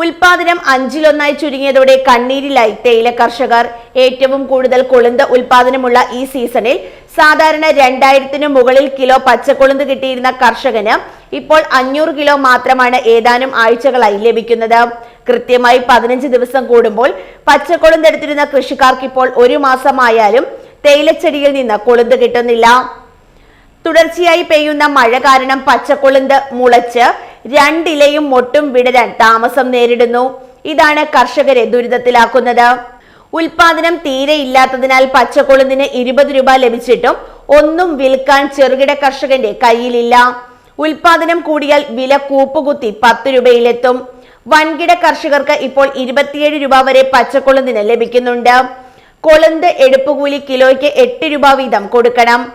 ഉൽപാദനം അഞ്ചിലൊന്നായി ചുരുങ്ങിയതോടെ കണ്ണീരിലായി. തേയില കർഷകർ ഏറ്റവും കൂടുതൽ കൊളുന്ത് ഉൽപാദനമുള്ള ഈ സീസണിൽ സാധാരണ രണ്ടായിരത്തിനു മുകളിൽ കിലോ പച്ചക്കൊളുന്ത് കിട്ടിയിരുന്ന കർഷകന് ഇപ്പോൾ അഞ്ഞൂറ് കിലോ മാത്രമാണ് ഏതാനും ആഴ്ചകളായി ലഭിക്കുന്നത്. കൃത്യമായി പതിനഞ്ച് ദിവസം കൂടുമ്പോൾ പച്ചക്കൊളുന്ത് എടുത്തിരുന്ന കൃഷിക്കാർക്ക് ഇപ്പോൾ ഒരു മാസമായാലും തേയിലച്ചെടിയിൽ നിന്ന് കൊളുന്ത് കിട്ടുന്നില്ല. തുടർച്ചയായി പെയ്യുന്ന മഴ കാരണം പച്ചക്കൊളുന്ത് മുളച്ച് രണ്ടിലയും മൊട്ടും വിടരാൻ താമസം നേരിടുന്നു. ഇതാണ് കർഷകരെ ദുരിതത്തിലാക്കുന്നത്. ഉൽപാദനം തീരെ ഇല്ലാത്തതിനാൽ പച്ചക്കൊളുന്നിന് ഇരുപത് രൂപ ലഭിച്ചിട്ടും ഒന്നും വിൽക്കാൻ ചെറുകിട കർഷകന്റെ കയ്യിലില്ല. ഉൽപാദനം കൂടിയാൽ വില കൂപ്പുകുത്തി പത്ത് രൂപയിലെത്തും. വൻകിട കർഷകർക്ക് ഇപ്പോൾ ഇരുപത്തിയേഴ് രൂപ വരെ പച്ചക്കൊളുന്നിന് ലഭിക്കുന്നുണ്ട്. കൊളുന്ത് എടുപ്പുകൂലി കിലോയ്ക്ക് എട്ട് രൂപ വീതം കൊടുക്കണം.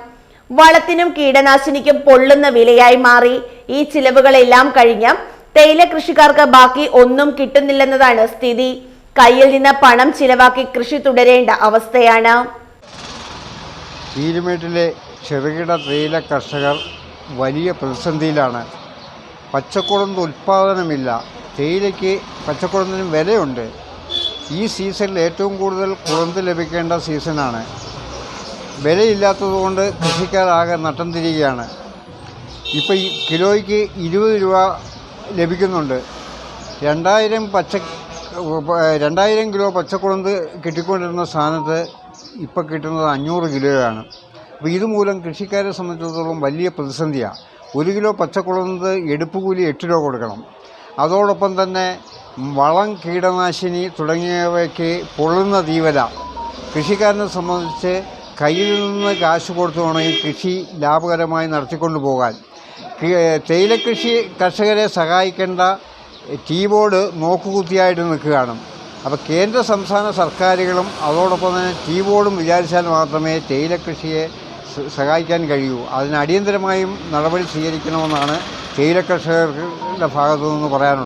വളത്തിനും കീടനാശിനിക്കും പൊള്ളുന്ന വിലയായി മാറി. ഈ ചിലവുകളെല്ലാം കഴിഞ്ഞ തേയില കൃഷിക്കാർക്ക് ബാക്കി ഒന്നും കിട്ടുന്നില്ലെന്നതാണ് സ്ഥിതി. കയ്യിൽ നിന്ന് പണം ചിലവാക്കി കൃഷി തുടരേണ്ട അവസ്ഥയാണ്. പീരുമേട്ടിലെ ചെറുകിട തേയില കർഷകർ വലിയ പ്രതിസന്ധിയിലാണ്. പച്ചക്കുളന്ത് ഉൽപ്പാദനമില്ല. തേയിലയ്ക്ക് പച്ചക്കുളന്തിനും വിലയുണ്ട്. ഈ സീസണിൽ ഏറ്റവും കൂടുതൽ കുളന്ത് ലഭിക്കേണ്ട സീസണാണ്. വിലയില്ലാത്തതുകൊണ്ട് കൃഷിക്കാരാകെ നട്ടം തിരിയുകയാണ് ഇപ്പോൾ ഈ കിലോയ്ക്ക് ഇരുപത് രൂപ ലഭിക്കുന്നുണ്ട്. രണ്ടായിരം പച്ച രണ്ടായിരം കിലോ പച്ചക്കുളന്ത് കിട്ടിക്കൊണ്ടിരുന്ന സ്ഥാനത്ത് ഇപ്പോൾ കിട്ടുന്നത് അഞ്ഞൂറ് കിലോയാണ്. അപ്പോൾ ഇതുമൂലം കൃഷിക്കാരെ സംബന്ധിച്ചിടത്തോളം വലിയ പ്രതിസന്ധിയാണ് ഒരു കിലോ പച്ചക്കുളന്ത് എടുപ്പ് കൂലി എട്ട് രൂപ കൊടുക്കണം. അതോടൊപ്പം തന്നെ വളം കീടനാശിനി തുടങ്ങിയവയ്ക്ക് പൊള്ളുന്ന തീവല കൃഷിക്കാരനെ സംബന്ധിച്ച് കയ്യിൽ നിന്ന് കാശ് കൊടുത്തു വേണമെങ്കിൽ കൃഷി ലാഭകരമായി നടത്തിക്കൊണ്ടു പോകാൻ. തേയിലക്കൃഷി കർഷകരെ സഹായിക്കേണ്ട ടീ ബോർഡ് നോക്കുകുത്തിയായിട്ട് നിൽക്കുകയാണ്. അപ്പോൾ കേന്ദ്ര സംസ്ഥാന സർക്കാരുകളും അതോടൊപ്പം തന്നെ ടീ ബോർഡും വിചാരിച്ചാൽ മാത്രമേ തേയിലക്കൃഷിയെ സഹായിക്കാൻ കഴിയൂ. അതിന് അടിയന്തരമായും നടപടി സ്വീകരിക്കണമെന്നാണ് തേയില കർഷകരുടെ ഭാഗത്തു നിന്ന് പറയാനുള്ളത്.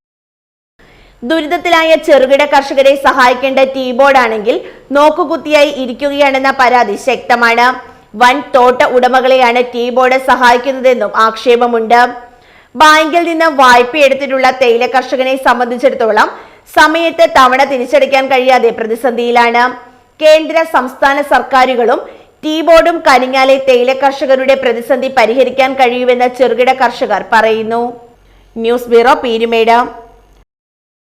ദുരിതത്തിലായ ചെറുകിട കർഷകരെ സഹായിക്കേണ്ട ടീ ബോർഡാണെങ്കിൽ നോക്കുകുത്തിയായി ഇരിക്കുകയാണെന്ന പരാതി ശക്തമാണ്. വൻ തോട്ട ഉടമകളെയാണ് ടീ ബോർഡ് സഹായിക്കുന്നതെന്നും ആക്ഷേപമുണ്ട്. ബാങ്കിൽ നിന്ന് വായ്പ എടുത്തിട്ടുള്ള തേയില കർഷകനെ സംബന്ധിച്ചിടത്തോളം സമയത്ത് തവണ തിരിച്ചടിക്കാൻ കഴിയാതെ പ്രതിസന്ധിയിലാണ്. കേന്ദ്ര സംസ്ഥാന സർക്കാരുകളും ടീ ബോർഡും കനിങ്ങാലെ തേയില കർഷകരുടെ പ്രതിസന്ധി പരിഹരിക്കാൻ കഴിയുമെന്ന് ചെറുകിട കർഷകർ പറയുന്നു. News bureau Peermade.